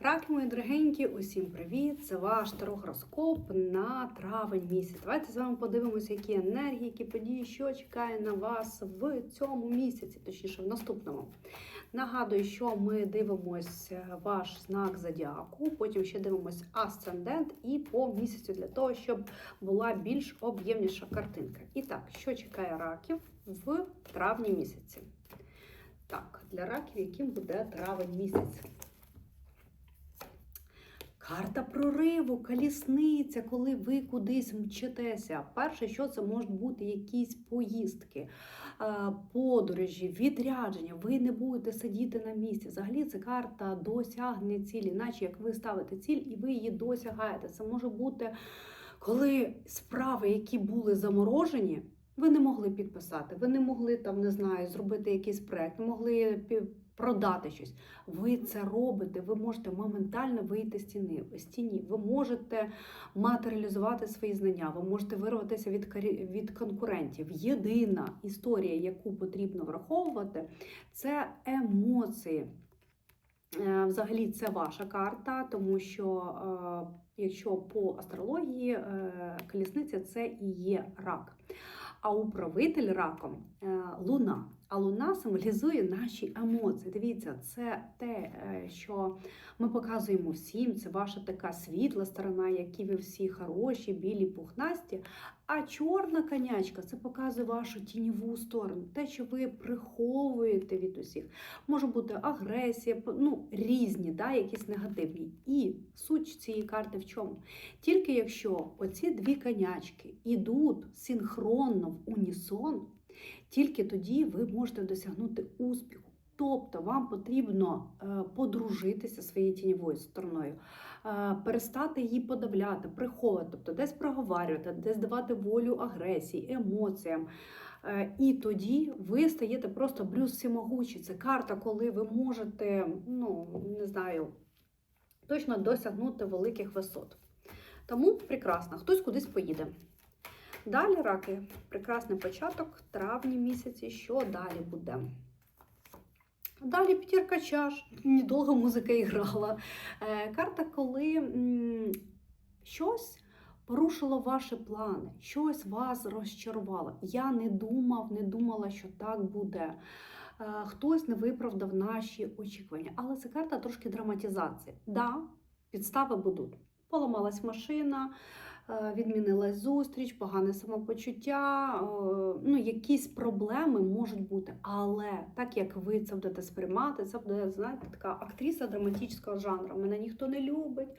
Раки, мої дорогенькі, усім привіт! Це ваш тарогороскоп на травень місяць. Давайте з вами подивимося, які енергії, які події, що чекає на вас в цьому місяці, точніше, в наступному. Нагадую, що ми дивимося ваш знак зодіаку, потім ще дивимося асцендент і по місяцю для того, щоб була більш об'ємніша картинка. І так, що чекає раків в травні місяці? Так, для раків, яким буде травень місяць. Карта прориву, колісниця, коли ви кудись мчитеся. Перше, що це можуть бути якісь поїздки, е, подорожі, відрядження. Ви не будете сидіти на місці. Взагалі, це карта досягнення цілі, наче як ви ставите ціль і ви її досягаєте. Це може бути, коли справи, які були заморожені. Ви не могли підписати, ви не могли там, не знаю, зробити якийсь проект, не могли продати щось. Ви це робите, ви можете моментально вийти з стіни, з тіні, ви можете матеріалізувати свої знання, ви можете вирватися від, від конкурентів. Єдина історія, яку потрібно враховувати, це емоції. Е, Взагалі, це ваша карта, тому що е, якщо по астрології е, колісниця це і є рак. А управитель раком луна. А луна символізує наші емоції. Дивіться, це те, е, що ми показуємо всім. Це ваша така світла сторона, які ви всі хороші, білі, пухнасті. А чорна конячка це показує вашу тіньову сторону, те, що ви приховуєте від усіх. Може бути агресія, ну різні, да, якісь негативні. І суть цієї карти в чому? Тільки якщо оці дві конячки ідуть синхронно в унісон, тільки тоді ви можете досягнути успіху. Тобто вам потрібно е, подружитися своєю тіньовою стороною, е, перестати її подавляти, приховувати, тобто десь проговорювати, десь давати волю агресії, емоціям. Е, І тоді ви стаєте просто блюз всемогучий. Це карта, коли ви можете, ну не знаю, точно досягнути великих висот. Тому прекрасно, хтось кудись поїде. Далі раки, прекрасний початок, травні місяці. Що далі буде? Далі п'ятірка чаш. Недовго музика і грала. Е, карта, коли щось порушило ваші плани, щось вас розчарувало. Я не думав, не думала, що так буде. Е, хтось не виправдав наші очікування. Але це карта трошки драматизації. Да, підстави будуть. Поламалась машина, відмінилась зустріч, погане самопочуття, е, ну, якісь проблеми можуть бути. Але так як ви це будете сприймати, це буде, знаєте, така актриса драматичного жанру. Мене ніхто не любить,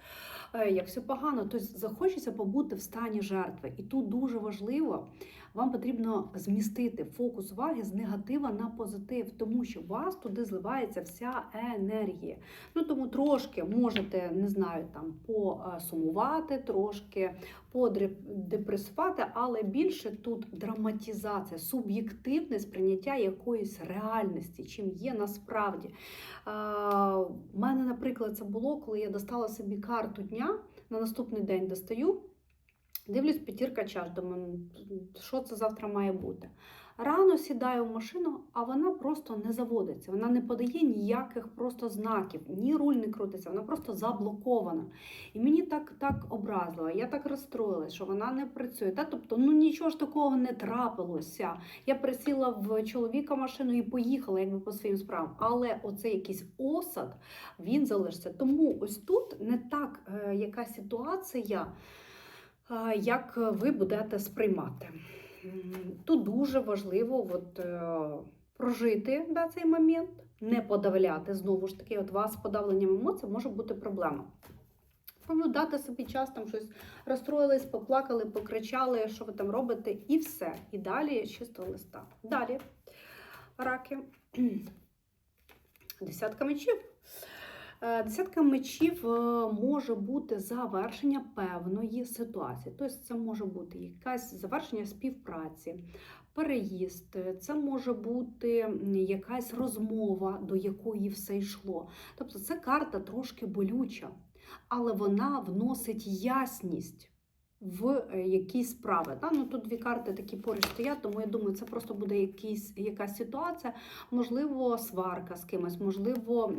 е, як все погано. Тобто захочеться побути в стані жертви. І тут дуже важливо, вам потрібно змістити фокус уваги з негатива на позитив, тому що у вас туди зливається вся енергія. Ну тому трошки можете, не знаю, там посумувати, трошки подепресувати, але більше тут драматизація, суб'єктивне сприйняття якоїсь реальності, чим є насправді. У мене, наприклад, це було, коли я достала собі карту дня, на наступний день достаю. Дивлюсь, п'ятірка чаш, думаю, що це завтра має бути. Рано сідаю в машину, а вона просто не заводиться. Вона не подає ніяких просто знаків, ні руль не крутиться, вона просто заблокована. І мені так так образливо, я так розстроїлась, що вона не працює. Та, тобто, ну нічого ж такого не трапилося. Я присіла в чоловіка машину і поїхала якби по своїм справам. Але оцей якийсь осад він залишиться. Тому ось тут не так е, яка ситуація як ви будете сприймати. Тут дуже важливо от, е, прожити да, цей момент, не подавляти. Знову ж таки, от вас з подавленням емоцій може бути проблема. Тому дати собі час там щось розстроїлись, поплакали, покричали, що ви там робите, і все. І далі чистого листа. Далі раки. Десятка мечів. Е, Десятка мечів е, може бути завершення певної ситуації. Тобто це може бути якесь завершення співпраці, переїзд, це може бути якась розмова, до якої все йшло. Тобто це карта трошки болюча, але вона вносить ясність в е, якісь справи. Та? Ну, тут дві карти такі поруч стоять, тому я думаю, це просто буде якийсь, якась ситуація, можливо, сварка з кимось, можливо,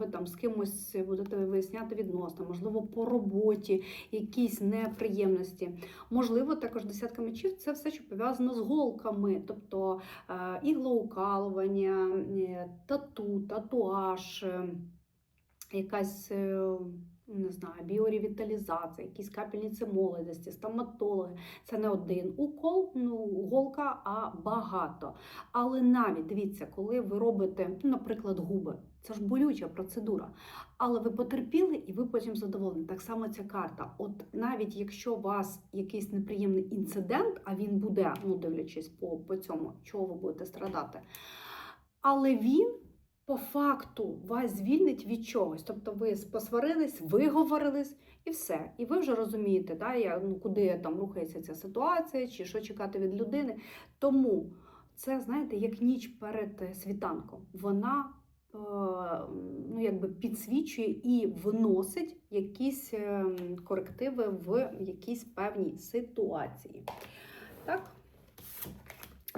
ви там з кимось будете виясняти відносини, можливо, по роботі якісь неприємності. Можливо, також десятка мечів це все, що пов'язано з голками, тобто е, іглоукалування, е, тату, татуаж. е, Якась е, не знаю, біоревіталізація, якісь капельниці молодості, стоматологи. Це не один укол, ну, голка, а багато. Але навіть дивіться, коли ви робите, наприклад, губи, це ж болюча процедура. Але ви потерпіли і ви потім задоволені. Так само ця карта. От навіть якщо у вас якийсь неприємний інцидент, а він буде, ну дивлячись по, по цьому, чого ви будете страдати. Але він по факту вас звільнить від чогось. Тобто ви посварились, виговорились і все. І ви вже розумієте, да, я, ну, куди там рухається ця ситуація, чи що чекати від людини. Тому це, знаєте, як ніч перед е, світанком. Вона е, ну, якби підсвічує і вносить якісь е, корективи в якійсь певній ситуації. Так,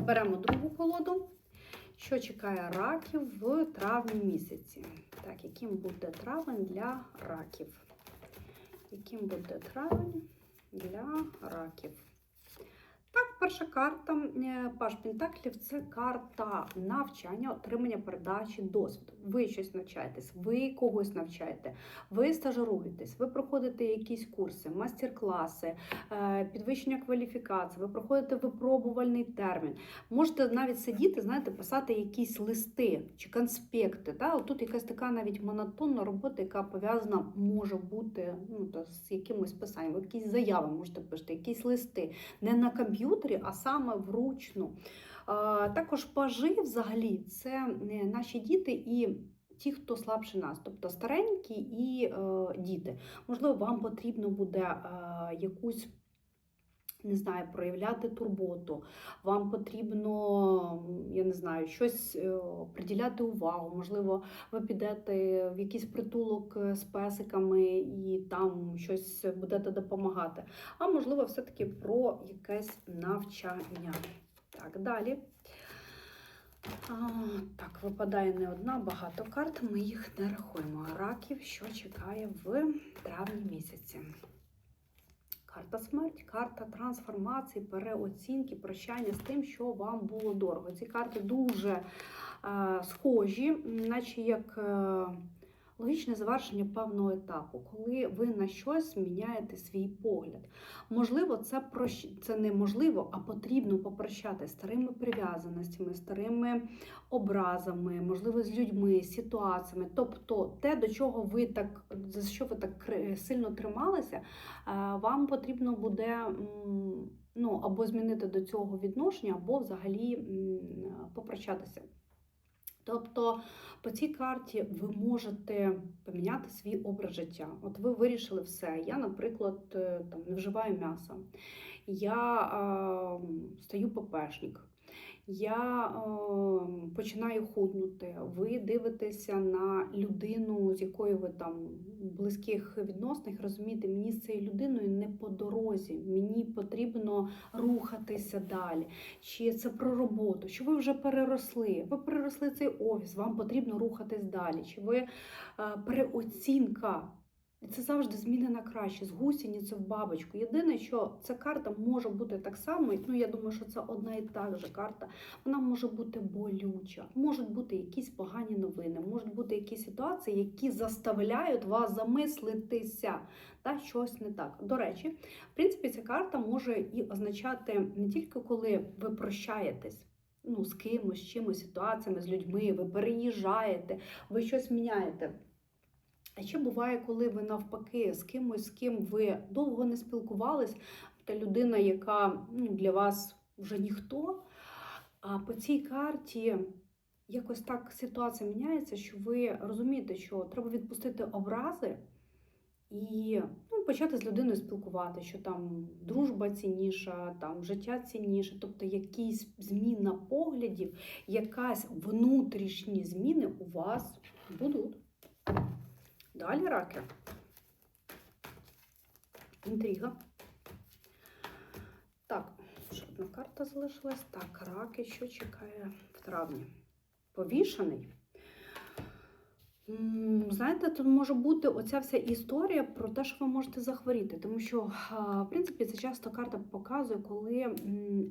беремо другу колоду. Що чекає раків в травні місяці? Так, яким буде травень для раків? Яким буде травень для раків? Перша карта е, Паш Пентаклів це карта навчання, отримання передачі досвіду. Ви щось навчаєтесь, ви когось навчаєте, ви стажируєтесь, ви проходите якісь курси, мастер-класи, е, підвищення кваліфікації, ви проходите випробувальний термін. Можете навіть сидіти, знаєте, писати якісь листи чи конспекти. От Тут якась така навіть монотонна робота, яка пов'язана може бути ну, з якимось писанням. Якісь заяви можете писати, якісь листи. Не на комп'ютері, а саме вручну. Також пажи взагалі це е, наші діти і. Ті, хто слабше нас, тобто старенькі і е, діти. Можливо, вам потрібно буде е, якусь не знаю, проявляти турботу, вам потрібно, я не знаю, щось е, приділяти увагу. Можливо, ви підете в якийсь притулок е, з песиками і там щось будете допомагати. А можливо, все-таки про якесь навчання. Так, далі. А, так, випадає не одна, багато карт, ми їх не рахуємо. Раків, що чекає в травні місяці. Карта смерть, карта трансформації, переоцінки, прощання з тим, що вам було дорого. Ці карти дуже е, схожі, наче як е, логічне завершення певного етапу, коли ви на щось міняєте свій погляд. Можливо, це прощ... це неможливо, а потрібно попрощати старими прив'язаностями, старими образами, можливо, з людьми, ситуаціями. Тобто те, до чого ви так, за що ви так сильно трималися, е, вам потрібно буде ну, або змінити до цього відношення, або взагалі попрощатися. Тобто по цій карті ви можете поміняти свій образ життя. От ви вирішили все. Я, наприклад, е, там не вживаю м'яса, я е, стаю ППшник, я е, починаю худнути. Ви дивитеся на людину, з якою ви там близьких відносинах, розумієте, мені з цією людиною не по дорозі, мені потрібно рухатися далі. Чи це про роботу, що ви вже переросли, ви переросли цей офіс, вам потрібно рухатись далі. Чи ви е, переоцінка? І це завжди зміни на краще, з гусениці в бабочку. Єдине, що ця карта може бути так само, ну я думаю, що це одна і та же карта. Вона може бути болюча, можуть бути якісь погані новини, можуть бути якісь ситуації, які заставляють вас замислитися, та щось не так. До речі, в принципі, ця карта може і означати не тільки коли ви прощаєтесь. Ну, з кимось, з чимось, ситуаціями, з людьми, ви переїжджаєте, ви щось міняєте. А ще буває, коли ви навпаки з кимось, з ким ви довго не спілкувались, та людина, яка ну, для вас вже ніхто. А по цій карті якось так ситуація міняється, що ви розумієте, що треба відпустити образи і ну, почати з людиною спілкувати, що там дружба цінніша, там життя цінніше, тобто якісь зміна поглядів, якась внутрішні зміни у вас будуть. Далі раки. Інтрига. Так, ще одна карта залишилась. Так, раки, що чекає в травні? Повішений? Знаєте, тут може бути оця вся історія про те, що ви можете захворіти, тому що, в принципі, це часто карта показує, коли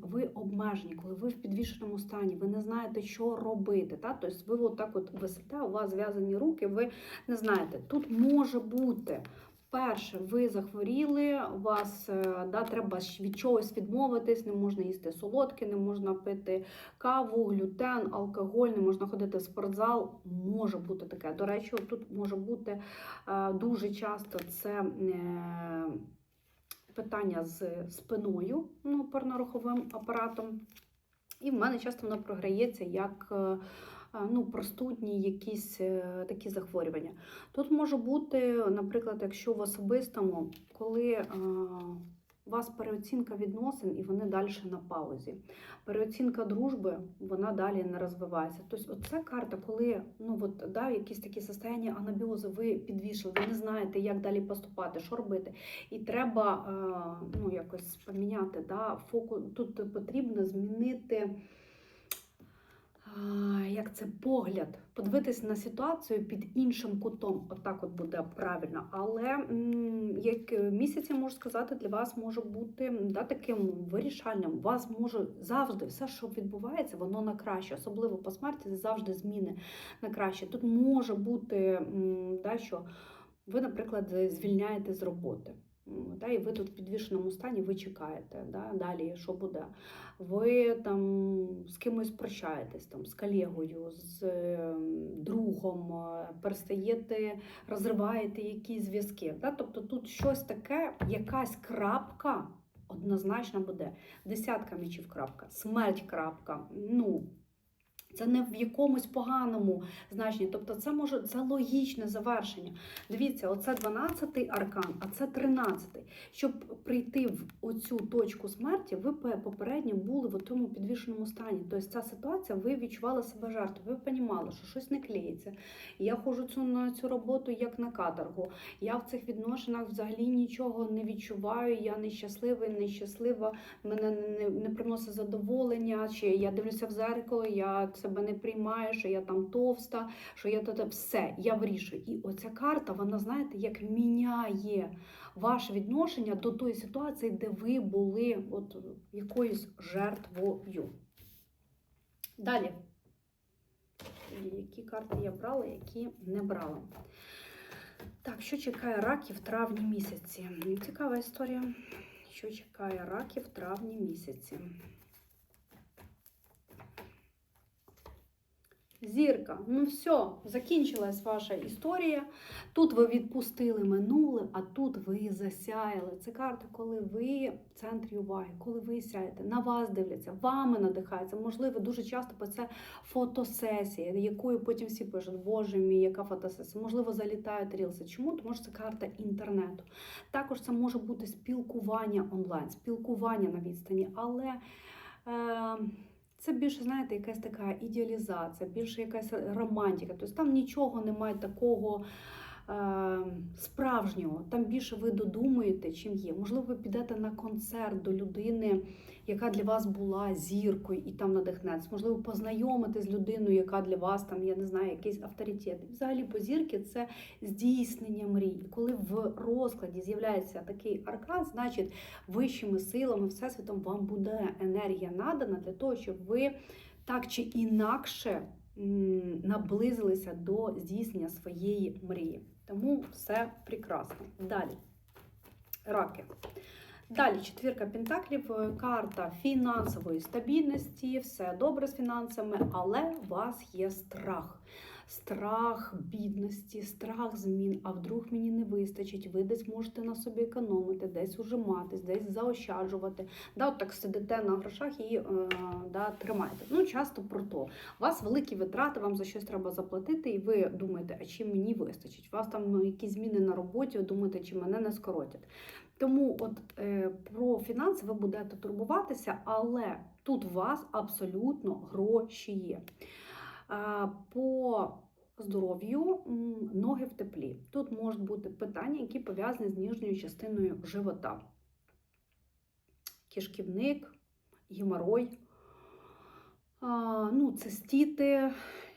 ви обмежені, коли ви в підвішеному стані, ви не знаєте, що робити. Та? Тобто ви отак от висите, у вас зв'язані руки, ви не знаєте. Тут може бути. Перше, ви захворіли, у вас е, да, треба від чогось відмовитись, не можна їсти солодке, не можна пити каву, глютен, алкоголь, не можна ходити в спортзал. Може бути таке. До речі, тут може бути е, дуже часто це е, питання з спиною, ну, опорно-руховим апаратом. І в мене часто воно програється як ну, простудні якісь е, такі захворювання. Тут може бути, наприклад, якщо в особистому, коли е, у вас переоцінка відносин і вони далі на паузі. Переоцінка дружби, вона далі не розвивається. Тобто, оце карта, коли ну, от, да, якісь такі состояння анабіозу, ви підвішли, ви не знаєте, як далі поступати, що робити. І треба е, ну, якось поміняти да, фокус. Тут потрібно змінити. Як це погляд, подивитися на ситуацію під іншим кутом, отак от буде правильно. Але як місяць, я можу сказати, для вас може бути да, таким вирішальним. У вас може завжди все, що відбувається, воно на краще, особливо по смерті, завжди зміни на краще. Тут може бути, да, що ви, наприклад, звільняєте з роботи. Да, і ви тут в підвішеному стані, ви чекаєте, да, далі що буде. Ви там з кимось прощаєтесь, там, з колегою, з другом, перестаєте, розриваєте якісь зв'язки. Да? Тобто тут щось таке, якась крапка однозначно буде. Десятка мічів крапка, смерть крапка. Ну, це не в якомусь поганому значенні. Тобто, це може це логічне завершення. Дивіться, оце 12-й аркан, а це 13-й. Щоб прийти в оцю точку смерті, ви попередньо були в тому підвішеному стані. Тобто ця ситуація, ви відчували себе жертвою, ви розуміли, що щось не клеїться. Я ходжу цю, на цю роботу як на каторгу. Я в цих відношеннях взагалі нічого не відчуваю. Я нещасливий, нещаслива, мене не, не приносить задоволення, чи я дивлюся в зеркало, я себе не приймаю, що я там товста, що я то все, я вирішую. І оця карта, вона, знаєте, як міняє ваше відношення до тої ситуації, де ви були от якоюсь жертвою. Далі. Які карти я брала, які не брала. Так, що чекає раків в травні місяці? Цікава історія. Що чекає раків в травні місяці? Зірка, ну все, закінчилась ваша історія. Тут ви відпустили минуле, а тут ви засяяли. Це карта, коли ви в центрі уваги, коли ви сяєте, на вас дивляться, вами надихаються. Можливо, дуже часто по це фотосесія, якою потім всі пишуть, боже мій, яка фотосесія. Можливо, залітають рілси. Чому? Тому що це карта інтернету. Також це може бути спілкування онлайн, спілкування на відстані, але. Е- це більше, знаєте, якась така ідеалізація, більше якась романтика. Тобто там нічого немає такого справжнього. Там більше ви додумуєте, чим є. Можливо, ви підете на концерт до людини, яка для вас була зіркою, і там надихнеться. Можливо, познайомитись з людиною, яка для вас там, я не знаю, якийсь авторитет. І взагалі по зірки це здійснення мрій. І коли в розкладі з'являється такий аркан, значить вищими силами, всесвітом вам буде енергія надана для того, щоб ви так чи інакше наблизилися до здійснення своєї мрії. Тому все прекрасно. Далі. Раки. Далі четвірка пентаклів, е, карта фінансової стабільності, все добре з фінансами, але у вас є страх. Страх бідності, страх змін, а вдруг мені не вистачить, ви десь можете на собі економити, десь ужиматись, десь заощаджувати. Да, от так сидите на грошах і е, да, тримаєте. Ну, часто про то. У вас великі витрати, вам за щось треба заплатити, і ви думаєте, а чи мені вистачить? У вас там якісь зміни на роботі, ви думаєте, чи мене не скоротять. Тому от е, про фінанси ви будете турбуватися, але тут у вас абсолютно гроші є. По здоров'ю ноги в теплі. Тут можуть бути питання, які пов'язані з ніжньою частиною живота. Кишківник, геморой, ну, цистіти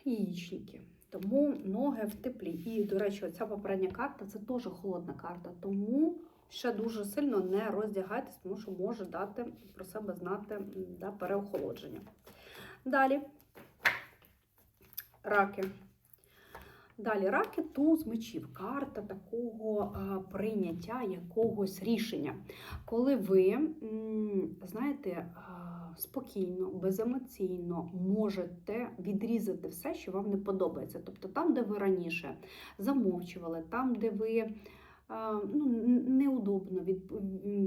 яєчники. Тому ноги в теплі. І, до речі, оця попередня карта це теж холодна карта. Тому ще дуже сильно не роздягайтесь, тому що може дати про себе знати да, переохолодження. Далі раки. Далі раки туз мечів. Карта такого прийняття якогось рішення. Коли ви, знаєте, спокійно, беземоційно можете відрізати все, що вам не подобається. Тобто там, де ви раніше замовчували, там, де ви ну, неудобно від,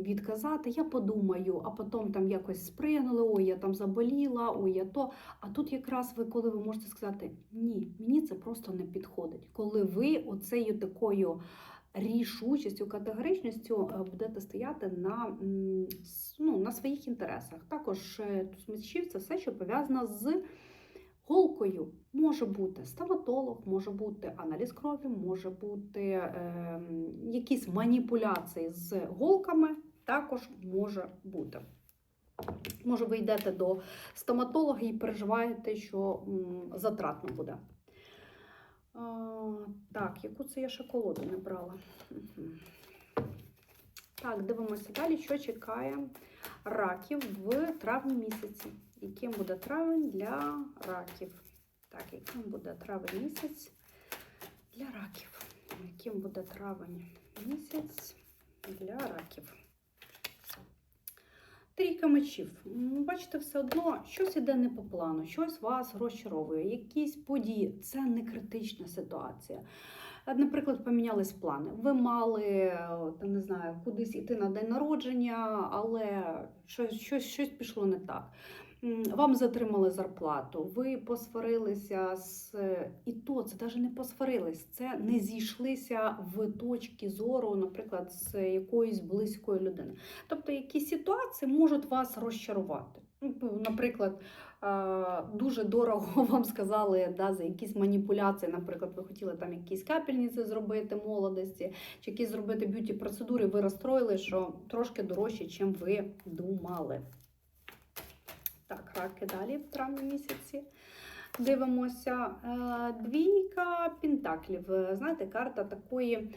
відказати, я подумаю, а потім там якось сприянули, ой, я там заболіла, ой, я то. А тут якраз ви, коли ви можете сказати, ні, мені це просто не підходить. Коли ви оцею такою рішучістю, категоричністю е, будете стояти на, ну, на своїх інтересах. Також е, це все, що пов'язано з голкою. Може бути стоматолог, може бути аналіз крові, може бути е, якісь маніпуляції з голками, також може бути. Може, ви йдете до стоматолога і переживаєте, що затратно буде. А, так, яку це я ще колоду не брала? Так, дивимося далі, що чекає раків в травні місяці. Яким буде травень для раків? Так, яким буде травень місяць для раків? Яким буде травень місяць для раків? Трійка мечів. Бачите, все одно щось іде не по плану, щось вас розчаровує, якісь події. Це не критична ситуація. Е, Наприклад, помінялись плани. Ви мали е, там, не знаю, кудись іти на день народження, але щось, щось, щось пішло не так. Вам затримали зарплату, ви посварилися з і то це навіть не посварились, це не зійшлися в точки зору, наприклад, з якоюсь близькою людиною. Тобто якісь ситуації можуть вас розчарувати. Ну, Наприклад, дуже дорого вам сказали да, за якісь маніпуляції. Наприклад, ви хотіли там якісь капельниці зробити молодості, чи якісь зробити б'юті процедури, ви розстроїли, що трошки дорожче, чим ви думали. Так, раки далі в травні місяці. Дивимося. Е, Двійка пентаклів. Е, Знаєте, карта такої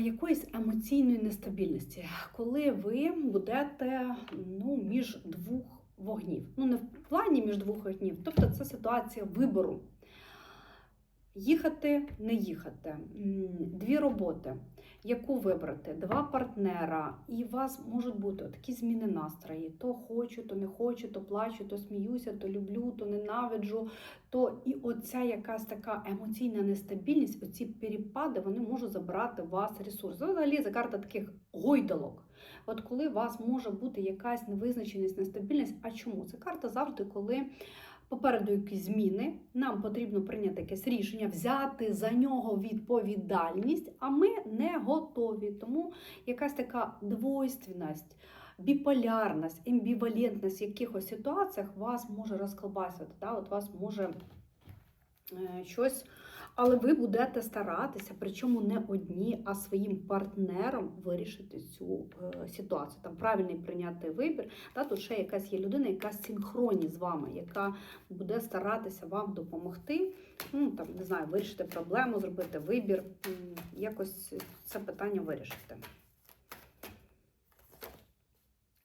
якоїсь емоційної нестабільності, коли ви будете ну, між двох вогнів. Ну, не в плані між двох вогнів, тобто це ситуація вибору. Їхати, не їхати, дві роботи, яку вибрати, два партнера, і у вас можуть бути такі зміни настрої: то хочу, то не хочу, то плачу, то сміюся, то люблю, то ненавиджу. То і оця якась така емоційна нестабільність, оці перепади, вони можуть забрати у вас ресурс. Це Взагалі це карта таких гойдалок. От коли у вас може бути якась невизначеність, нестабільність, а чому? Це карта завжди, коли попереду якісь зміни, нам потрібно прийняти якесь рішення, взяти за нього відповідальність, а ми не готові. Тому якась така двойственність, біполярність, амбівалентність в якихось ситуаціях вас може розколбасити, да? от вас може е, щось. Але ви будете старатися, причому не одні, а своїм партнером вирішити цю е, ситуацію. Там правильний прийняти вибір. Та тут ще якась є людина, яка синхронні з вами, яка буде старатися вам допомогти. Ну там не знаю, вирішити проблему, зробити вибір, якось це питання вирішити.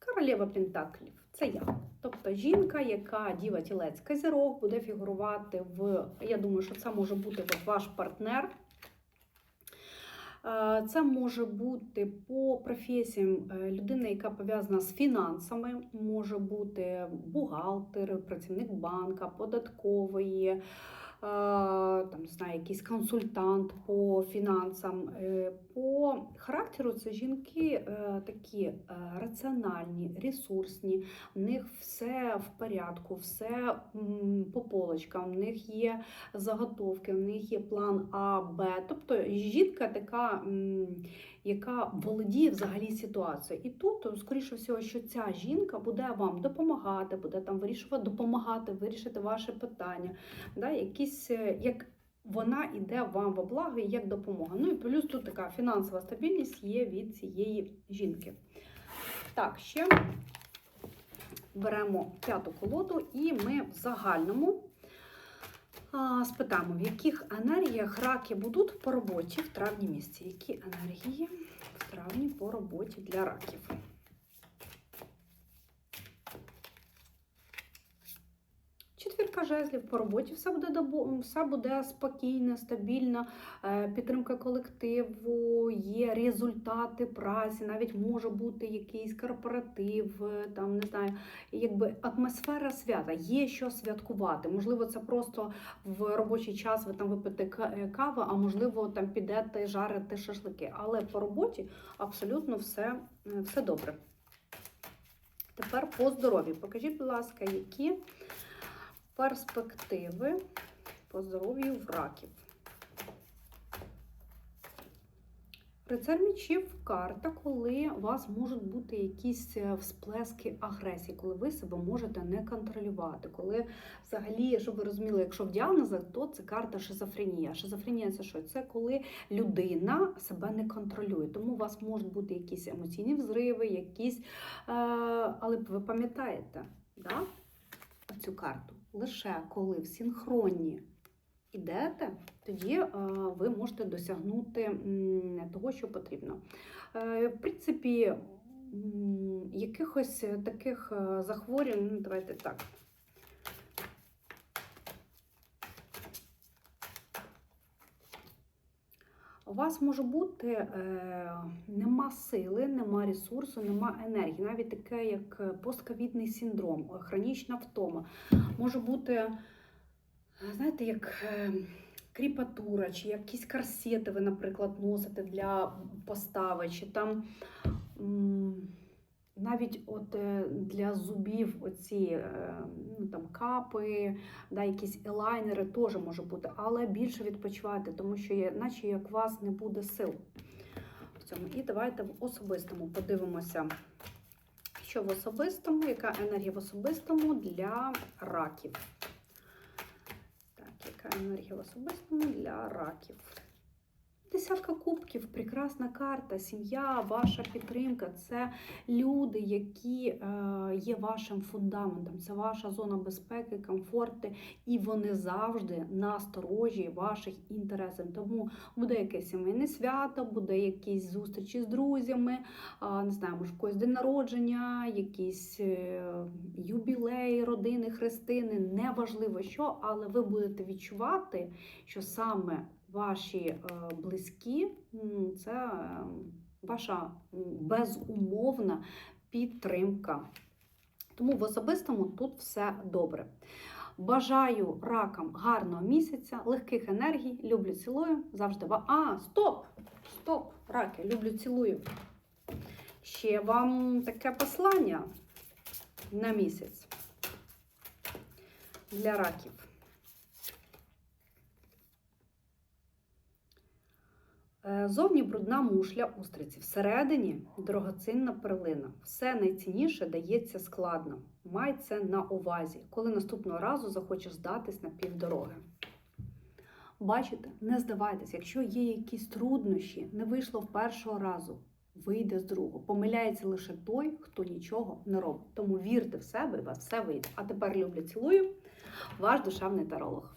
Королева Пентаклів це я. Тобто жінка, яка діва тілець козірог, буде фігурувати в. Я думаю, що це може бути от ваш партнер. Е, Це може бути по професіям е, людина, яка пов'язана з фінансами, може бути бухгалтер, працівник банка, податкової, е, там, знаю, якийсь консультант по фінансам. По характеру це жінки е, такі е, раціональні, ресурсні, в них все в порядку, все по полочкам, в них є заготовки, в них є план А, Б. Тобто жінка така, яка володіє взагалі ситуацією. І тут, скоріше всього, що ця жінка буде вам допомагати, буде там вирішувати, допомагати вирішити ваше питання. Да, якісь, е, як вона йде вам во благо як допомога. Ну і плюс тут така фінансова стабільність є від цієї жінки. Так, ще беремо п'яту колоду, і ми в загальному а, спитаємо, в яких енергіях раки будуть по роботі в травні місяці. Які енергії в травні по роботі для раків? Четвірка жезлів по роботі все буде все буде спокійно, стабільно, е, підтримка колективу, є результати праці, навіть може бути якийсь корпоратив, е, там не знаю, якби атмосфера свята, є що святкувати. Можливо, це просто в робочий час ви там випите каву, а можливо, там підете жарити шашлики. Але по роботі абсолютно все, е, все добре. Тепер по здоров'ю. Покажіть, будь ласка, які перспективи по здоров'ю в раків. Рицар мечів карта, коли у вас можуть бути якісь е, всплески агресії, коли ви себе можете не контролювати. Коли взагалі, щоб ви розуміли, якщо в діагнозах, то це карта шизофренія. Шизофренія це що? Це коли людина себе не контролює. Тому у вас можуть бути якісь емоційні взриви, якісь. Е, але ви пам'ятаєте, да? цю карту. Лише коли в синхронні ідете, тоді е, ви можете досягнути того, що потрібно. Е, в принципі, якихось таких е, захворювань, ну, давайте так. У вас може бути е, нема сили, нема ресурсу, нема енергії, навіть таке, як постковідний синдром, е, хронічна втома. Може бути, е, знаєте, як е, кріпатура, чи якісь корсети ви, наприклад, носите для постави, чи там м, навіть от е, для зубів оці е, ну, там, капи, да, якісь елайнери теж може бути, але більше відпочивайте, тому що є, наче як у вас не буде сил в цьому. І давайте в особистому подивимося, що в особистому, яка енергія в особистому для раків. Так, яка енергія в особистому для раків? Десятка кубків, прекрасна карта, сім'я, ваша підтримка це люди, які е, є вашим фундаментом, це ваша зона безпеки, комфорту, і вони завжди насторожі ваших інтересів. Тому буде якесь сімейне свято, буде якісь зустрічі з друзями, не знаю, може в когось день народження, якісь е, юбілеї, родини, хрестини, неважливо що, але ви будете відчувати, що саме ваші е, близькі це е, ваша безумовна підтримка. Тому в особистому тут все добре. Бажаю ракам гарного місяця, легких енергій. Люблю, цілую. Завжди вам. А, стоп! Стоп! Раки, люблю, цілую. Ще вам таке послання на місяць для раків. Е, Зовні брудна мушля устриці, всередині дорогоцінна перлина. Все найцінніше дається складно. Май це на увазі, коли наступного разу захочеш здатись на півдороги. Бачите, не здавайтесь, якщо є якісь труднощі, не вийшло в першого разу, вийде з другого. Помиляється лише той, хто нічого не робить. Тому вірте в себе, і вас все вийде. А тепер люблю, цілую, ваш душевний таролог.